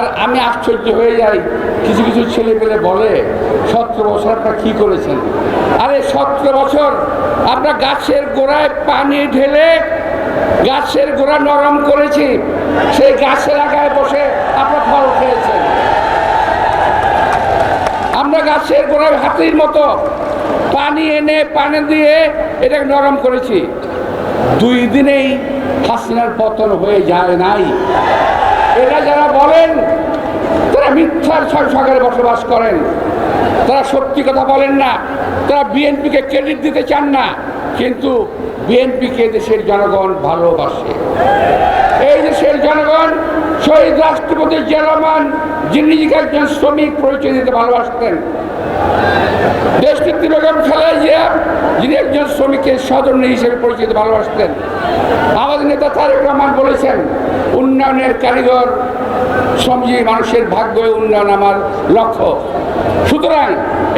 আর আমি আশ্চর্য হয়ে যাই। কিছু কিছু ছেলে পেলে বলে, সতেরো বছর আপনারা কী করেছেন? আরে, সতেরো বছর আমরা গাছের গোড়ায় পানি ঢেলে গাছের গোড়া নরম করেছি। সেই গাছের আগায় বসে আপনার ফল খেয়েছেন। আমরা গাছের গোড়ায় হাতির মতো পানি এনে, পানি দিয়ে এটাকে নরম করেছি। দুই দিনেই হাসিনার পতন হয়ে যায় নাই। তারা ছয় সংসারে বসবাস করেন। তারা সত্যি কথা বলেন না। তারা বিএনপিকে ক্রেডিট দিতে চান না। কিন্তু বিএনপিকে দেশের জনগণ ভালোবাসে। এই দেশের জনগণ শহীদ রাষ্ট্রপতি জিয়া রহমান, যিনি একজন শ্রমিক পরিচয় দিতে ভালোবাসতেন, দেশনেত্রী বেগম খালেদা যিনি একজন শ্রমিকের সদন্য হিসেবে পরিচিত ভালোবাসতেন। আমাদের নেতা তারেক রহমান বলেছেন উন্নয়নের কারিগর, শ্রমজীবী মানুষের ভাগ্য উন্নয়ন আমার লক্ষ্য। সুতরাং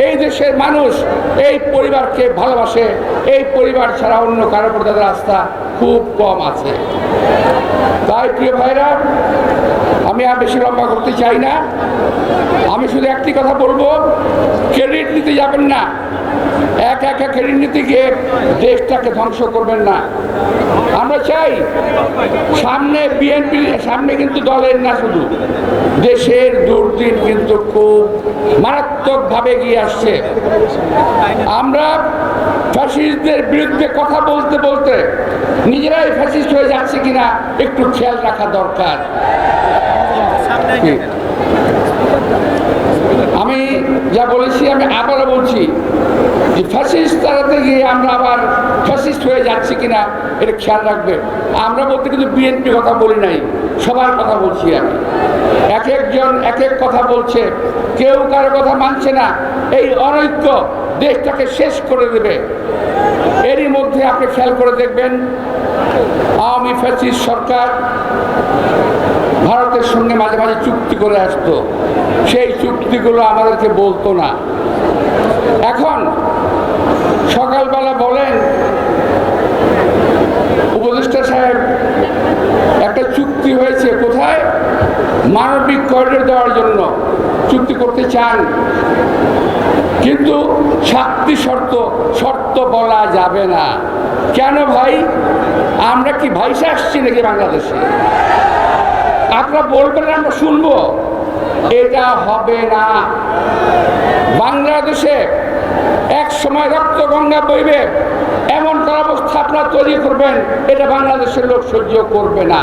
এই দেশের মানুষ এই পরিবারকে ভালোবাসে, এই পরিবার ছাড়া অন্য কারও প্রতি তাদের আস্থা খুব কম আছে। তাই প্রিয় ভাইরা, আমি আর বেশি লম্বা করতে চাই না। আমি শুধু একটি কথা বলব, ক্রেডিট নিতে যাবেন না। এক একা ক্রেডিট নিতে গিয়ে দেশটাকে ধ্বংস করবেন না। আমরা চাই সামনে বিএনপি, সামনে কিন্তু দলের না শুধু। দেশের দুর্দিন কিন্তু খুব মারাত্মকভাবে গিয়ে আসছে। আমরা ফ্যাসিস্টদের বিরুদ্ধে কথা বলতে বলতে নিজেরাই ফ্যাসিস্ট হয়ে যাচ্ছে কিনা একটু খেয়াল রাখা দরকার। আমি যা বলেছি আমি আবারও বলছি যে ফ্যাসিস্ট তাড়াতে গিয়ে আমরা আবার ফ্যাসিস্ট হয়ে যাচ্ছি কিনা, এটা খেয়াল রাখবে আমরা বলতে কিন্তু বিএনপি কথা বলি নাই, সবার কথা বলছি আমি। এক একজন, এক এক কথা বলছে, কেউ কারও কথা মানছে না, এই অনৈক্য দেশটাকে শেষ করে দেবে। এরই মধ্যে আপনি খেয়াল করে দেখবেন, আওয়ামী ফ্যাসিস্ট সরকার ভারতের সঙ্গে মাঝে মাঝে চুক্তি করে আসতো। সেই চুক্তিগুলো আমাদেরকে বলতো না। এখন সকালবেলা বলেন উপদেষ্টা সাহেব একটা চুক্তি হয়েছে কোথায় মানবিক করিডোর দেওয়ার জন্য চুক্তি করতে চান। কিন্তু সাতটি শর্ত শর্ত বলা যাবে না। কেন ভাই? আমরা কি ভাইসে আসছি নাকি বাংলাদেশে? আপনারা বলবেন, আমরা শুনব। এটা হবে না। বাংলাদেশে এক সময় রক্ত গঙ্গা বইবে, এমন অবস্থা আপনারা তৈরি করবেন, এটা বাংলাদেশের লোক সহ্য করবে না।